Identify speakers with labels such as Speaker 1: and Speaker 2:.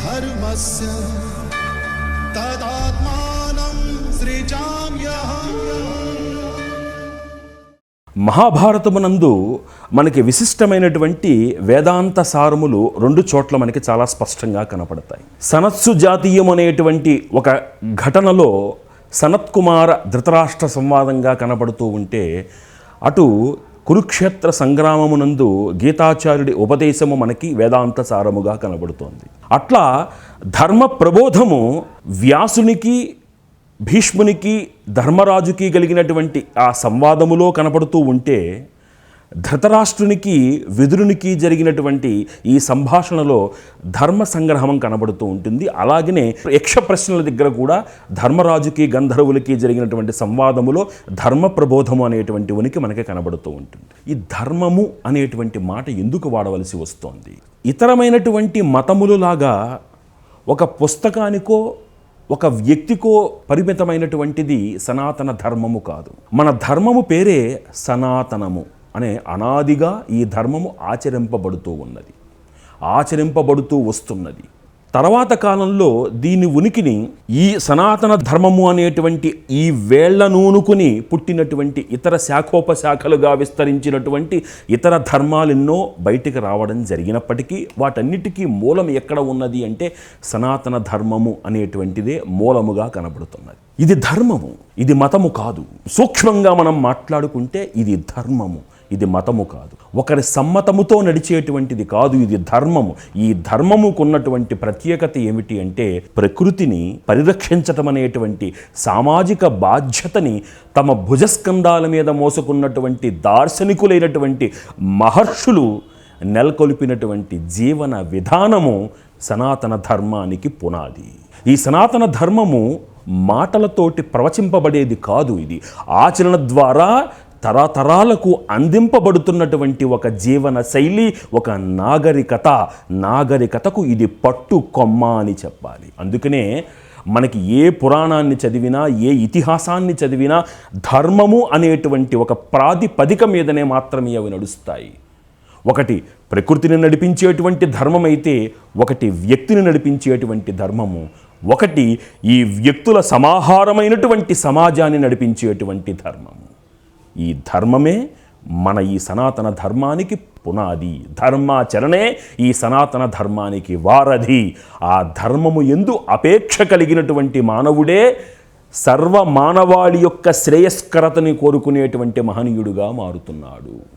Speaker 1: धर्मस्य तदात्मानं सृजाम्यहम्
Speaker 2: మహాభారతమునందు మనకి విశిష్టమైనటువంటి వేదాంత సారములు రెండు చోట్ల మనకి చాలా స్పష్టంగా కనపడతాయి సనత్సు జాతీయం అనేటువంటి ఒక ఘటనలో సనత్కుమార ధృతరాష్ట్ర సంవాదంగా కనపడుతూ ఉంటే అటు కురుక్షేత్ర సంగ్రామమునందు గీతాచార్యుడి ఉపదేశము మనకి వేదాంత సారముగా కనబడుతోంది. అట్లా ధర్మ ప్రబోధము వ్యాసునికి భీష్మునికి ధర్మరాజుకి కలిగినటువంటి ఆ సంవాదములో కనపడుతూ ఉంటే ధృతరాష్ట్రునికి విదురునికి జరిగినటువంటి ఈ సంభాషణలో ధర్మ సంగ్రహం కనబడుతూ ఉంటుంది. అలాగనే యక్ష ప్రశ్నల దగ్గర కూడా ధర్మరాజుకి గంధర్వులకి జరిగినటువంటి సంవాదములో ధర్మ ప్రబోధము అనేటువంటి ఉనికి మనకి కనబడుతూ ఉంటుంది. ఈ ధర్మము అనేటువంటి మాట ఎందుకు వాడవలసి వస్తోంది? ఇతరమైనటువంటి మతములు లాగా ఒక పుస్తకానికో ఒక వ్యక్తికో పరిమితమైనటువంటిది సనాతన ధర్మము కాదు. మన ధర్మము పేరే సనాతనము. అనే అనాదిగా ఈ ధర్మము ఆచరింపబడుతూ ఉన్నది. ఆచరింపబడుతూ వస్తున్నది. తర్వాత కాలంలో దీని ఉనికిని ఈ సనాతన ధర్మము అనేటువంటి ఈ వేళ్ళ నూనుకుని పుట్టినటువంటి ఇతర శాఖోపశాఖలుగా విస్తరించినటువంటి ఇతర ధర్మాలెన్నో బయటికి రావడం జరిగినప్పటికీ వాటన్నిటికీ మూలం ఎక్కడ ఉన్నది అంటే సనాతన ధర్మము అనేటువంటిదే మూలముగా కనబడుతున్నది. ఇది ధర్మము ఇది మతము కాదు. సూక్ష్మంగా మనం మాట్లాడుకుంటే ఇది ధర్మము. ఇది మతము కాదు. ఒకరి సమ్మతముతో నడిచేటువంటిది కాదు ఇది ధర్మము. ఈ ధర్మముకున్నటువంటి ప్రత్యేకత ఏమిటి అంటే ప్రకృతిని పరిరక్షించటం అనేటువంటి సామాజిక బాధ్యతని తమ భుజస్కంధాల మీద మోసుకున్నటువంటి దార్శనికులైనటువంటి మహర్షులు నెలకొల్పినటువంటి జీవన విధానము సనాతన ధర్మానికి పునాది. ఈ సనాతన ధర్మము మాటలతోటి ప్రవచింపబడేది కాదు ఇది. ఆచరణ ద్వారా తరతరాలకు అందింపబడుతున్నటువంటి ఒక జీవన శైలి ఒక నాగరికత. నాగరికతకు ఇది పట్టు కొమ్మ అని చెప్పాలి. అందుకనే మనకి ఏ పురాణాన్ని చదివినా ఏ ఇతిహాసాన్ని చదివినా ధర్మము అనేటువంటి ఒక ప్రాతిపదిక మీదనే మాత్రమే అవి నడుస్తాయి. ఒకటి ప్రకృతిని నడిపించేటువంటి ధర్మం అయితే ఒకటి వ్యక్తిని నడిపించేటువంటి ధర్మము. ఒకటి ఈ వ్యక్తుల సమాహారమైనటువంటి సమాజాన్ని నడిపించేటువంటి ధర్మం. ఈ ధర్మమే మన ఈ సనాతన ధర్మానికి పునాది. ధర్మాచరణే ఈ సనాతన ధర్మానికి వారధి. ఆ ధర్మము ఎందు అపేక్ష కలిగినటువంటి మానవుడే సర్వ మానవాళి యొక్క శ్రేయస్కరతని కోరుకునేటువంటి మహనీయుడుగా మారుతున్నాడు.